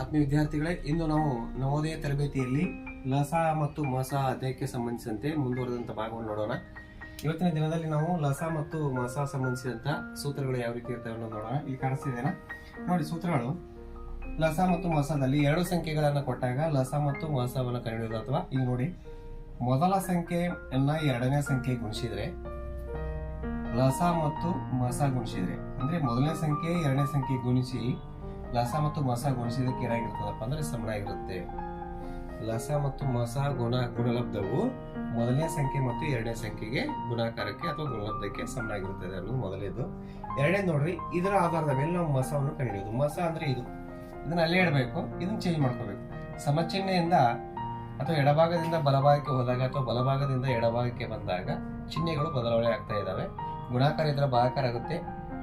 ಆತ್ಮೀಯ ವಿದ್ಯಾರ್ಥಿಗಳೇ, ಇಂದು ನಾವು ನವೋದಯ ತರಬೇತಿಯಲ್ಲಿ ಲಸ ಮತ್ತು ಮಸ ಅಧ್ಯಾಯಕ್ಕೆ ಸಂಬಂಧಿಸಿದಂತೆ ಮುಂದುವರೆದಂಥ ಭಾಗವನ್ನು ನೋಡೋಣ. ಇವತ್ತಿನ ದಿನದಲ್ಲಿ ನಾವು ಲಸ ಮತ್ತು ಮಸ ಸಂಬಂಧಿಸಿದಂಥ ಸೂತ್ರಗಳು ಯಾವ ರೀತಿ ಇರ್ತವೆ ಅನ್ನೋದು ನೋಡೋಣ. ಇಲ್ಲಿ ಕಾಣಿಸ್ತಿದ್ದೇನೆ ನೋಡಿ ಸೂತ್ರಗಳು. ಲಸ ಮತ್ತು ಮಸದಲ್ಲಿ ಎರಡು ಸಂಖ್ಯೆಗಳನ್ನು ಕೊಟ್ಟಾಗ ಲಸ ಮತ್ತು ಮಸವನ್ನು ಕಂಡುಹಿಡಿಯೋದು ಅಥವಾ ಈಗ ನೋಡಿ. ಮೊದಲ ಸಂಖ್ಯೆಯನ್ನ ಎರಡನೇ ಸಂಖ್ಯೆ ಗುಣಿಸಿದ್ರೆ, ಲಸ ಮತ್ತು ಮಸ ಗುಣಿಸಿದ್ರೆ, ಅಂದ್ರೆ ಮೊದಲನೇ ಸಂಖ್ಯೆ ಎರಡನೇ ಸಂಖ್ಯೆ ಗುಣಿಸಿ ಲಸ ಮತ್ತು ಮಸ ಗುಣಿಸಿದಕ್ಕೆ ಏನಾಗಿರ್ತದಪ್ಪ ಅಂದ್ರೆ ಸಮನಾಗಿರುತ್ತೆ ಲಸ ಮತ್ತು ಮಸ ಗುಣ ಗುಣಲಬ್ಧವು ಮೊದಲನೇ ಸಂಖ್ಯೆ ಮತ್ತು ಎರಡನೇ ಸಂಖ್ಯೆಗೆ ಗುಣಾಕಾರಕ್ಕೆ ಅಥವಾ ಗುಣಲಬ್ಧಕ್ಕೆ ಸಮನಾಗಿರುತ್ತದೆ ಅನ್ನು ಮೊದಲೇದು. ಎರಡನೇ ನೋಡ್ರಿ, ಇದರ ಆಧಾರದ ಮೇಲೆ ನಾವು ಮಸವನ್ನು ಕಂಡುಹಿಡಿಯೋದು ಮಸ ಅಂದ್ರೆ ಇದು. ಇದನ್ನ ಅಲ್ಲೇ ಇಡಬೇಕು ಇದನ್ನ ಚೇಂಜ್ ಮಾಡ್ಕೋಬೇಕು. ಸಮಚಿಹ್ನೆಯಿಂದ ಅಥವಾ ಎಡಭಾಗದಿಂದ ಬಲಭಾಗಕ್ಕೆ ಹೋದಾಗ ಅಥವಾ ಬಲಭಾಗದಿಂದ ಎಡಭಾಗಕ್ಕೆ ಬಂದಾಗ ಚಿಹ್ನೆಗಳು ಬದಲಾವಣೆ ಆಗ್ತಾ ಇದ್ದಾವೆ. ಗುಣಾಕಾರ ಇದ್ರೆ ಭಾಗಕಾರ ಆಗುತ್ತೆ,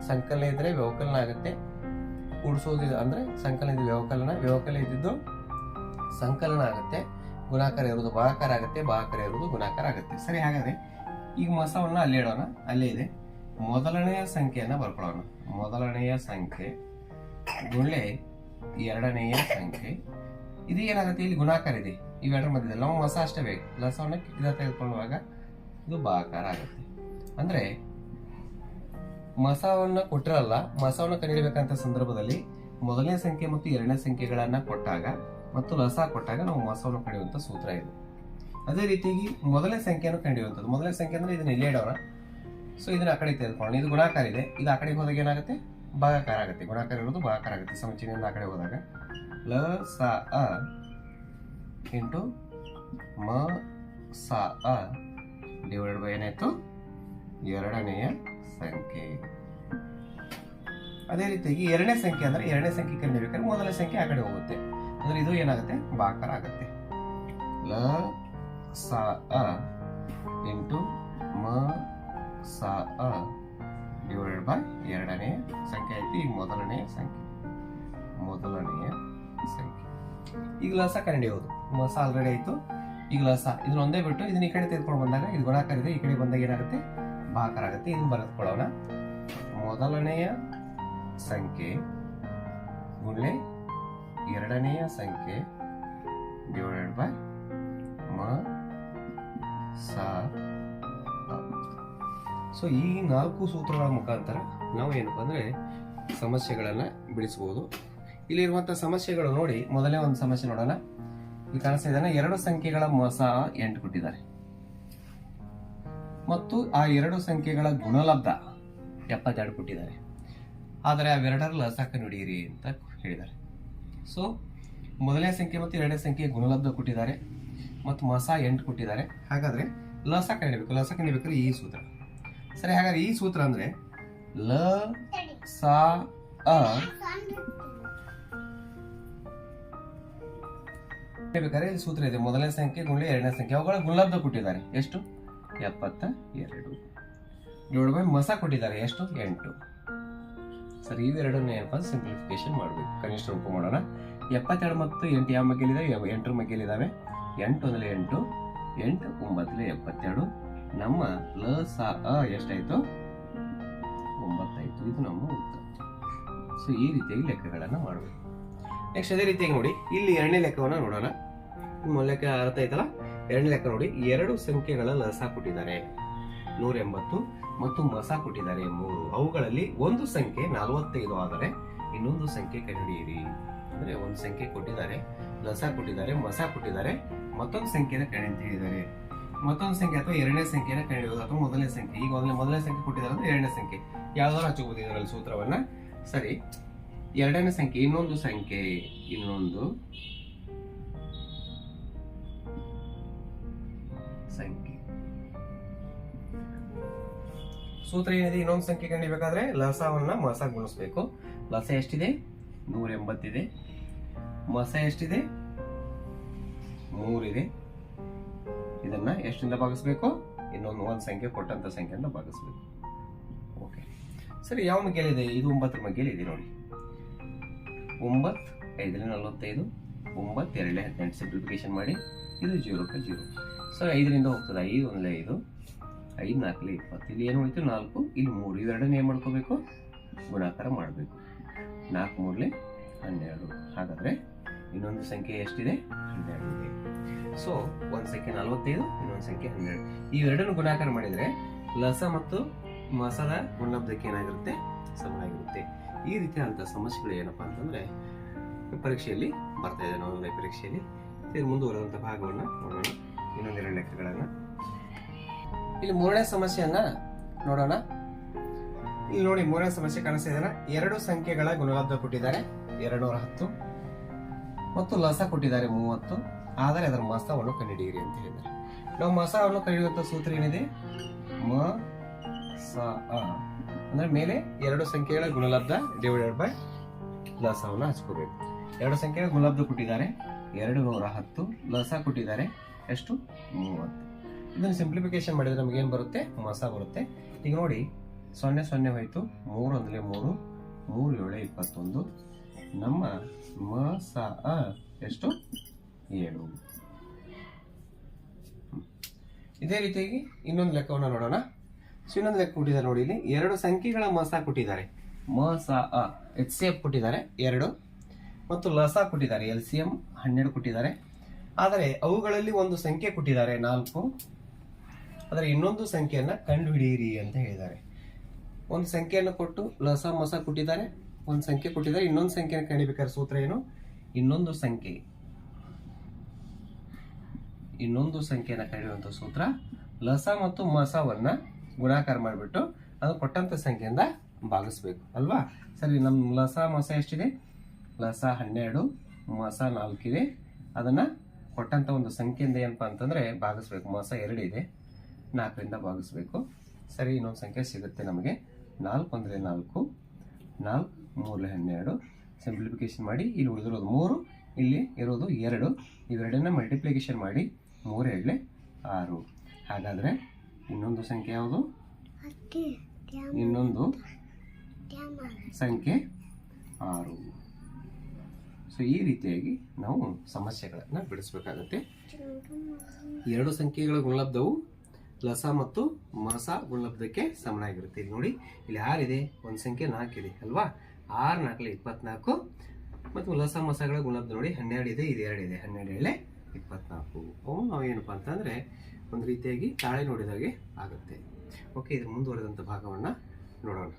ಸಂಕಲನ ಇದ್ರೆ ವ್ಯವಕಲನ ಆಗುತ್ತೆ ಕೂಡಿಸೋದು ಅಂದರೆ ಸಂಕಲನ ಇದು ವ್ಯವಕಲನ ವ್ಯವಕಲನ ಇದ್ದಿದ್ದು ಸಂಕಲನ ಆಗುತ್ತೆ, ಗುಣಾಕಾರ ಇರೋದು ಭಾಗಕಾರ ಆಗುತ್ತೆ ಭಾಗಕಾರ ಇರೋದು ಗುಣಾಕಾರ ಆಗುತ್ತೆ. ಸರಿ, ಹಾಗಾದರೆ ಈಗ ಮೊಸವನ್ನು ಅಲ್ಲೇ ಇಡೋಣ ಅಲ್ಲೇ ಇದೆ. ಮೊದಲನೆಯ ಸಂಖ್ಯೆಯನ್ನು ಬರ್ಕೊಳ್ಳೋಣ. ಮೊದಲನೆಯ ಸಂಖ್ಯೆ ಗುಳ್ಳೆ ಎರಡನೆಯ ಸಂಖ್ಯೆ. ಇದು ಏನಾಗುತ್ತೆ? ಇಲ್ಲಿ ಗುಣಾಕಾರ ಇದೆ. ಇವೆರಡರ ಮಧ್ಯದಲ್ಲಿ ನಾವು ಮಸ ಅಷ್ಟೇ ಬೇಕು. ಲಸವನ್ನು ಇದ ತೆಗೆದುಕೊಳ್ಳುವಾಗ ಇದು ಭಾಗಕಾರ ಆಗುತ್ತೆ. ಅಂದ್ರೆ ಮಸವನ್ನ ಕೊಟ್ಟಿರಲ್ಲ ಮಸವನ್ನ ಕಂಡುಹಿಡಬೇಕಂತ ಸಂದರ್ಭದಲ್ಲಿ ಮೊದಲನೇ ಸಂಖ್ಯೆ ಮತ್ತು ಎರಡನೇ ಸಂಖ್ಯೆಗಳನ್ನ ಕೊಟ್ಟಾಗ ಮತ್ತು ಲಸ ಕೊಟ್ಟಾಗ ನಾವು ಮಸವನ್ನು ಕಂಡಿಯುವಂತ ಸೂತ್ರ ಇದು. ಅದೇ ರೀತಿಯಾಗಿ ಮೊದಲನೇ ಸಂಖ್ಯೆಯನ್ನು ಕಂಡಿಯುವಂಥದ್ದು ಮೊದಲನೇ ಸಂಖ್ಯೆ ಅಂದ್ರೆ ಇದನ್ನ ಇಲ್ಲೇ ಇಡೋಣ. ಸೊ ಇದನ್ನ ಆ ಕಡೆ ತೆಗೆದುಕೊಳ್ಳೋಣ. ಇದು ಗುಣಾಕಾರ ಇದೆ. ಇದು ಆ ಕಡೆಗೆ ಹೋದಾಗ ಏನಾಗುತ್ತೆ? ಭಾಗಾಕಾರ ಆಗುತ್ತೆ. ಗುಣಾಕಾರ ಇರೋದು ಭಾಗಾಕಾರ ಆಗುತ್ತೆ. ಸಮಚಿನಿಂದ ಆ ಕಡೆ ಹೋದಾಗ. ಲ, ಸ, ಅ ಇಂಟು ಮ, ಸ, ಅ. ಡಿವೈಡ್ ಬೈ ಏನಾಯ್ತು ಎರಡನೆಯ ಸಂಖ್ಯೆ. ಅದೇ ರೀತಿಯಾಗಿ ಎರಡನೇ ಸಂಖ್ಯೆ ಅಂದ್ರೆ ಎರಡನೇ ಸಂಖ್ಯೆ ಕಂಡುಹಿಡಿಬೇಕಾದ್ರೆ ಮೊದಲನೇ ಸಂಖ್ಯೆ ಆ ಕಡೆ ಹೋಗುತ್ತೆ. ಅಂದ್ರೆ ಇದು ಏನಾಗುತ್ತೆ? ಬಾಕರ ಆಗುತ್ತೆ. ಲ, ಸ, ಅ ಇಂಟು ಮ, ಸ, ಅ ಡಿವೈಡ್ ಬೈ ಎರಡನೇ ಸಂಖ್ಯೆ ಆಯ್ತು. ಈಗ ಮೊದಲನೇ ಸಂಖ್ಯೆ. ಮೊದಲನೆಯ ಸಂಖ್ಯೆ. ಈಗ ಲಸ ಕಂಡುಹಿಡಿಯೋದು ಮಸ ಆಲ್ರೆಡಿ ಆಯ್ತು. ಈಗ ಲಸ ಇದನ್ನ ಒಂದೇ ಬಿಟ್ಟು ಇದನ್ನ ಈ ಕಡೆ ತೆಗೆದುಕೊಂಡು ಬಂದಾಗ ಇದು ಗುಣಾಕಾರ ಇದೆ. ಈ ಕಡೆ ಬಂದಾಗ ಏನಾಗುತ್ತೆ? ಭಾಕಾರ ಆಗುತ್ತೆ ಇದನ್ನ ಬರೆದುಕೊಳ್ಳೋಣ. ಮೊದಲನೆಯ ಸಂಖ್ಯೆ ಗುಳ್ಳೆ ಎರಡನೆಯ ಸಂಖ್ಯೆ ಡಿವೈಡೆಡ್ ಬೈ ಮ, ಸ ಸೊ ಈ ನಾಲ್ಕು ಸೂತ್ರಗಳ ಮುಖಾಂತರ ನಾವು ಏನಪ್ಪ ಅಂದರೆ ಸಮಸ್ಯೆಗಳನ್ನ ಬಿಡಿಸಬಹುದು ಇಲ್ಲಿರುವಂಥ ಸಮಸ್ಯೆಗಳು ನೋಡಿ, ಮೊದಲೇ ಒಂದು ಸಮಸ್ಯೆ ನೋಡೋಣ. ಇಲ್ಲಿ ಕಾಣಿಸ್ತಾ ಇದ್ದಾನೆ ಎರಡು ಸಂಖ್ಯೆಗಳ ಮೊಸ ಎಂಟು ಕೊಟ್ಟಿದ್ದಾರೆ. ಮತ್ತು ಆ ಎರಡು ಸಂಖ್ಯೆಗಳ ಗುಣಲಬ್ಧ ಎಪ್ಪತ್ತೆರಡು ಕೊಟ್ಟಿದ್ದಾರೆ. ಆದರೆ ಅವೆರಡರ ಲಸ ಕಂಡುಹಿಡಿಯಿರಿ ಅಂತ ಹೇಳಿದ್ದಾರೆ. ಸೊ ಮೊದಲನೇ ಸಂಖ್ಯೆ ಮತ್ತು ಎರಡನೇ ಸಂಖ್ಯೆ ಗುಣಲಬ್ಧ ಕೊಟ್ಟಿದ್ದಾರೆ ಮತ್ತು ಮಸ ಎಂಟು ಕೊಟ್ಟಿದ್ದಾರೆ. ಹಾಗಾದರೆ ಲಸ ಕಂಡಿಬೇಕು ಲಸ ಕಂಡಿಬೇಕಾದ್ರೆ ಈ ಸೂತ್ರ. ಸರಿ, ಹಾಗಾದ್ರೆ ಈ ಸೂತ್ರ ಅಂದರೆ ಲ, ಸ, ಅ. ಇಲ್ಲಿ ಸೂತ್ರ ಇದೆ. ಮೊದಲನೇ ಸಂಖ್ಯೆ ಗುಣ ಎರಡನೇ ಸಂಖ್ಯೆ ಅವುಗಳ ಗುಣಲಬ್ಧ ಕೊಟ್ಟಿದ್ದಾರೆ. ಎಷ್ಟು? ಎಪ್ಪತ್ತ ಎರಡು. ಏಳು ಬೈ ಮಸ ಕೊಟ್ಟಿದ್ದಾರೆ ಎಷ್ಟು ಎಂಟು. ಸರಿ, ಇವೆರಡನ್ನ ಏನಪ್ಪ ಸಿಂಪ್ಲಿಫಿಕೇಶನ್ ಮಾಡಬೇಕು. ಕನಿಷ್ಠ ರೂಪ ಮಾಡೋಣ. ಎಪ್ಪತ್ತೆರಡು ಮತ್ತು ಎಂಟು ಯಾವ ಮಗ್ಗಲಿದಾವೆ ಎಂಟರ ಮಗ್ಗೆಲಿದ್ದಾವೆ ಎಂಟು ಅಂದರೆ ಎಂಟು. ಎಂಟು ಒಂಬತ್ತಲೇ ಎಪ್ಪತ್ತೆರಡು. ನಮ್ಮ ಲ, ಸ, ಅ ಎಷ್ಟಾಯಿತು? ಒಂಬತ್ತಾಯಿತು. ಇದು ನಮ್ಮ ಉತ್ತರ. ಸೊ ಈ ರೀತಿಯಾಗಿ ಲೆಕ್ಕಗಳನ್ನು ಮಾಡಬೇಕು. ನೆಕ್ಸ್ಟ್ ಅದೇ ರೀತಿಯಾಗಿ ನೋಡಿ. ಇಲ್ಲಿ ಎರಡನೇ ಲೆಕ್ಕವನ್ನು ನೋಡೋಣ. ಮೊದಲ ಲೆಕ್ಕ ಅರ್ಥ ಆಯ್ತಲ್ಲ? ಎರಡನೇ ಲೆಕ್ಕ ನೋಡಿ, ಎರಡು ಸಂಖ್ಯೆಗಳ ಲಸ ಕೊಟ್ಟಿದ್ದಾರೆ. ನೂರ ಎಂಬತ್ತು ಮತ್ತು ಮಸ ಕೊಟ್ಟಿದ್ದಾರೆ ಮೂರು. ಅವುಗಳಲ್ಲಿ ಒಂದು ಸಂಖ್ಯೆ ನಲವತ್ತೈದು ಆದರೆ ಇನ್ನೊಂದು ಸಂಖ್ಯೆ ಕಂಡುಹಿಡಿಯಿರಿ. ಅಂದ್ರೆ ಒಂದು ಸಂಖ್ಯೆ ಕೊಟ್ಟಿದ್ದಾರೆ, ಲಸ ಕೊಟ್ಟಿದ್ದಾರೆ, ಮಸ ಕೊಟ್ಟಿದ್ದಾರೆ, ಮತ್ತೊಂದು ಸಂಖ್ಯೆನ ಕಂಡುಹಿಡಿದಿದ್ದಾರೆ. ಮತ್ತೊಂದು ಸಂಖ್ಯೆ ಅಥವಾ ಎರಡನೇ ಸಂಖ್ಯೆನ ಕಂಡುಹಿಡಿಯೋದು ಅಥವಾ ಮೊದಲನೇ ಸಂಖ್ಯೆ. ಈಗ ಮೊದಲನೇ ಮೊದಲನೇ ಸಂಖ್ಯೆ ಕೊಟ್ಟಿದ್ದಾರೆ ಅಂದ್ರೆ ಎರಡನೇ ಸಂಖ್ಯೆ. ಯಾವ್ದಾದ್ರು ಹಚ್ಚಬಹುದು ಇದರಲ್ಲಿ ಸೂತ್ರವನ್ನ. ಸರಿ, ಎರಡನೇ ಸಂಖ್ಯೆ, ಇನ್ನೊಂದು ಸಂಖ್ಯೆ, ಇನ್ನೊಂದು. ಸಂಖ್ಯೆ. ಸೂತ್ರ ಏನಿದೆ ಇನ್ನೊಂದು ಸಂಖ್ಯೆ ಕಂಡಿಬೇಕಾದ್ರೆ ಲಸವನ್ನ ಮಸ ಗುಣಿಸ್ಬೇಕು ಲಸ ಎಷ್ಟಿದೆ? ನೂರ ಎಂಬತ್ತಿದೆ ಮಸ ಎಷ್ಟಿದೆ? ಮೂರಿದೆ ಇದನ್ನ ಎಷ್ಟಿಂದ ಭಾಗಿಸ್ಬೇಕು? ಇನ್ನೊಂದು ಒಂದು ಸಂಖ್ಯೆ ಕೊಟ್ಟಂತ ಸಂಖ್ಯೆಯಿಂದ ಭಾಗಿಸ್ಬೇಕು. ಓಕೆ ಸರಿ ಯಾವ ಮಗ್ಗೆಲಿದೆ ಇದು? ಒಂಬತ್ತರ ಇದೆ ನೋಡಿ. ಒಂಬತ್ತು ಐದನೇ ನಲವತ್ತೈದು ಒಂಬತ್ತು ಎರಡನೇ ಹದಿನೆಂಟು ಸಿಂಪ್ಲಿಫಿಕೇಶನ್ ಮಾಡಿ, ಇದು ಜೀರೋಕ್ಕೆ ಜೀರೋ. ಸರ್, ಐದರಿಂದ ಹೋಗ್ತದೆ. ಐದು, ಒಂದಲೇ ಐದು. ಐದು ನಾಲ್ಕಲ್ಲಿ ಇಪ್ಪತ್ತು. ಇಲ್ಲಿ ಏನು ಹೋಯ್ತು? ನಾಲ್ಕು, ಇಲ್ಲಿ ಮೂರು. ಇವೆರಡನ್ನ ಏನು ಮಾಡ್ಕೋಬೇಕು? ಗುಣಾಕಾರ ಮಾಡಬೇಕು. ನಾಲ್ಕು, ಮೂರಲಿ ಹನ್ನೆರಡು. ಹಾಗಾದರೆ ಇನ್ನೊಂದು ಸಂಖ್ಯೆ ಎಷ್ಟಿದೆ? ಹನ್ನೆರಡು ಇದೆ. ಸೊ ಒಂದು ಸಂಖ್ಯೆ ನಲವತ್ತೈದು, ಇನ್ನೊಂದು ಸಂಖ್ಯೆ ಹನ್ನೆರಡು. ಈ ಎರಡನ್ನು ಗುಣಾಕಾರ ಮಾಡಿದರೆ ಲಸ ಮತ್ತು ಮಸದ ಗುಣಲಬ್ಧಕ್ಕೆ ಏನಾಗಿರುತ್ತೆ? ಸಮನಾಗಿರುತ್ತೆ ಈ ರೀತಿಯಾದಂಥ ಸಮಸ್ಯೆಗಳು ಏನಪ್ಪ ಅಂತಂದರೆ, ಪರೀಕ್ಷೆಯಲ್ಲಿ ಬರ್ತಾ ಇದೆ. ನಾವು ಪರೀಕ್ಷೆಯಲ್ಲಿ. ಮುಂದುವರೆದಂಥ ಭಾಗವನ್ನು ನೋಡೋಣ. ಇನ್ನೊಂದೆರಡು ಲೆಕ್ಕಗಳನ್ನ. ಇಲ್ಲಿ ಮೂರನೇ ಸಮಸ್ಯೆಯನ್ನ ನೋಡೋಣ. ಇಲ್ಲಿ ನೋಡಿ ಮೂರನೇ ಸಮಸ್ಯೆ ಕಾಣಿಸ್ತಾ ಎರಡು ಸಂಖ್ಯೆಗಳ ಗುಣಲಬ್ಧ ಕೊಟ್ಟಿದ್ದಾರೆ. ಎರಡು ಹತ್ತು ಮತ್ತು ಲಸ ಕೊಟ್ಟಿದ್ದಾರೆ ಮೂವತ್ತು. ಆದರೆ ಅದರ ಮಸವನ್ನು ಕಂಡುಹಿಡಿಯಿರಿ ಅಂತ ಹೇಳಿದ್ದಾರೆ. ನಾವು ಮಸವನ್ನು ಕಂಡುಹಿಡಿಯುವಂತ ಸೂತ್ರ ಏನಿದೆ? ಮ ಸ ಅಂದ್ರೆ ಮೇಲೆ ಎರಡು ಸಂಖ್ಯೆಗಳ ಗುಣಲಬ್ಧ ಡಿವೈಡೆಡ್ ಬೈ ಲಸವನ್ನು ಹಚ್ಕೋಬೇಕು. ಎರಡು ಸಂಖ್ಯೆಗಳ ಗುಣಲಬ್ಧ ಕೊಟ್ಟಿದ್ದಾರೆ. ಎರಡು ನೂರ ಹತ್ತು ಲಸ ಕೊಟ್ಟಿದ್ದಾರೆ. ಎಷ್ಟು? ಮೂವತ್ತು. ಇದನ್ನು ಸಿಂಪ್ಲಿಫಿಕೇಶನ್ ಮಾಡಿದರೆ ನಮ್ಗೆ ಏನು ಬರುತ್ತೆ? ಮಸ ಬರುತ್ತೆ. ಈಗ ನೋಡಿ, ಸೊನ್ನೆ ಸೊನ್ನೆ ಹೋಯಿತು. ಮೂರು ಅಂದರೆ ಮೂರು. ಮೂರು ಏಳು ಇಪ್ಪತ್ತೊಂದು. ನಮ್ಮ ಮಸ ಎಷ್ಟು? ಏಳು. ಇದೇ ರೀತಿಯಾಗಿ ಇನ್ನೊಂದು ಲೆಕ್ಕವನ್ನು ನೋಡೋಣ. ಸೊ, ಇನ್ನೊಂದು ಲೆಕ್ಕ ಕೊಟ್ಟಿದ್ದಾರೆ ನೋಡಿ ಇಲ್ಲಿ. ಎರಡು ಸಂಖ್ಯೆಗಳ ಮಸ ಕೊಟ್ಟಿದ್ದಾರೆ. ಮ, ಸ, ಅ. ಎಚ್ ಸಿ ಎಫ್ ಕೊಟ್ಟಿದ್ದಾರೆ. ಎರಡು. ಮತ್ತು ಲಸ ಕೊಟ್ಟಿದ್ದಾರೆ. ಎಲ್ ಸಿ ಎಂ ಹನ್ನೆರಡು ಕೊಟ್ಟಿದ್ದಾರೆ. ಆದರೆ ಅವುಗಳಲ್ಲಿ ಒಂದು ಸಂಖ್ಯೆ ಕೊಟ್ಟಿದ್ದಾರೆ, ನಾಲ್ಕು. ಆದರೆ ಇನ್ನೊಂದು ಸಂಖ್ಯೆಯನ್ನ ಕಂಡುಹಿಡಿಯಿರಿ ಅಂತ ಹೇಳಿದ್ದಾರೆ. ಒಂದು ಸಂಖ್ಯೆಯನ್ನು ಕೊಟ್ಟು ಲಸ ಮಸ ಕೊಟ್ಟಿದ್ದಾರೆ. ಒಂದು ಸಂಖ್ಯೆ ಕೊಟ್ಟಿದ್ದಾರೆ. ಇನ್ನೊಂದು ಸಂಖ್ಯೆಯನ್ನು ಕಂಡಿಬೇಕಾದ್ರೆ ಸೂತ್ರ ಏನು? ಇನ್ನೊಂದು ಸಂಖ್ಯೆ. ಇನ್ನೊಂದು ಸಂಖ್ಯೆಯನ್ನು ಕಂಡಿರುವಂಥ ಸೂತ್ರ ಲಸ ಮತ್ತು ಮಸವನ್ನ ಗುಣಾಕಾರ ಮಾಡಿಬಿಟ್ಟು ಅದು ಕೊಟ್ಟಂತ ಸಂಖ್ಯೆಯಿಂದ ಭಾಗಿಸ್ಬೇಕು. ಅಲ್ವಾ? ಸರಿ, ನಮ್ಮ ಲಸ ಮಸ ಎಷ್ಟಿದೆ? ಲಸ ಹನ್ನೆರಡು ಮಸ ನಾಲ್ಕಿದೆ. ಅದನ್ನ ಕೊಟ್ಟಂತ ಒಂದು ಸಂಖ್ಯೆಯಿಂದ ಏನಪ್ಪ ಅಂತಂದ್ರೆ ಭಾಗಿಸ್ಬೇಕು. ಮಸ ಎರಡಿದೆ ನಾಲ್ಕರಿಂದ ಭಾಗಿಸ್ಬೇಕು. ಸರಿ ಇನ್ನೊಂದು ಸಂಖ್ಯೆ ಸಿಗುತ್ತೆ ನಮಗೆ. ನಾಲ್ಕು ಅಂದರೆ ನಾಲ್ಕು. ನಾಲ್ಕು ಮೂರಲೆ ಹನ್ನೆರಡು. ಸಿಂಪ್ಲಿಫಿಕೇಶನ್ ಮಾಡಿ ಇಲ್ಲಿ ಉಳಿದಿರೋದು ಮೂರು ಇಲ್ಲಿ ಇರೋದು ಎರಡು. ಇವೆರಡನ್ನ ಮಲ್ಟಿಪ್ಲಿಕೇಶನ್ ಮಾಡಿ ಮೂರು ಎರಡಲೆ ಆರು. ಹಾಗಾದರೆ ಇನ್ನೊಂದು ಸಂಖ್ಯೆ ಯಾವುದು? ಇನ್ನೊಂದು ಸಂಖ್ಯೆ ಆರು. ಸೊ ಈ ರೀತಿಯಾಗಿ ನಾವು ಸಮಸ್ಯೆಗಳನ್ನು ಬಿಡಿಸ್ಬೇಕಾಗತ್ತೆ. ಎರಡು ಸಂಖ್ಯೆಗಳ ಗುಣಲಬ್ಧವು ಲಸ ಮತ್ತು ಮಸ ಗುಣಲಬ್ಧಕ್ಕೆ ಸಮನಾಗಿರುತ್ತೆ. ಇಲ್ಲಿ ನೋಡಿ, ಇಲ್ಲಿ ಆರಿದೆ ಒಂದು ಸಂಖ್ಯೆ ನಾಲ್ಕಿದೆ ಅಲ್ವಾ? ಆರು ನಾಲ್ಕಲೆ ಇಪ್ಪತ್ನಾಲ್ಕು ಮತ್ತು ಲಸ ಮಸಗಳ ಗುಣಲಬ್ಧ ನೋಡಿ, ಹನ್ನೆರಡು ಇದೆ, ಇದು ಎರಡು ಇದೆ, ಹನ್ನೆರಡು ಏಳೆ ಇಪ್ಪತ್ನಾಲ್ಕು. ಅವು ನಾವು ಏನಪ್ಪ ಅಂತಂದ್ರೆ ಒಂದು ರೀತಿಯಾಗಿ ತಾಳೆ ನೋಡಿದಾಗೆ ಆಗುತ್ತೆ. ಓಕೆ ಇದು ಮುಂದುವರೆದಂಥ ಭಾಗವನ್ನು ನೋಡೋಣ.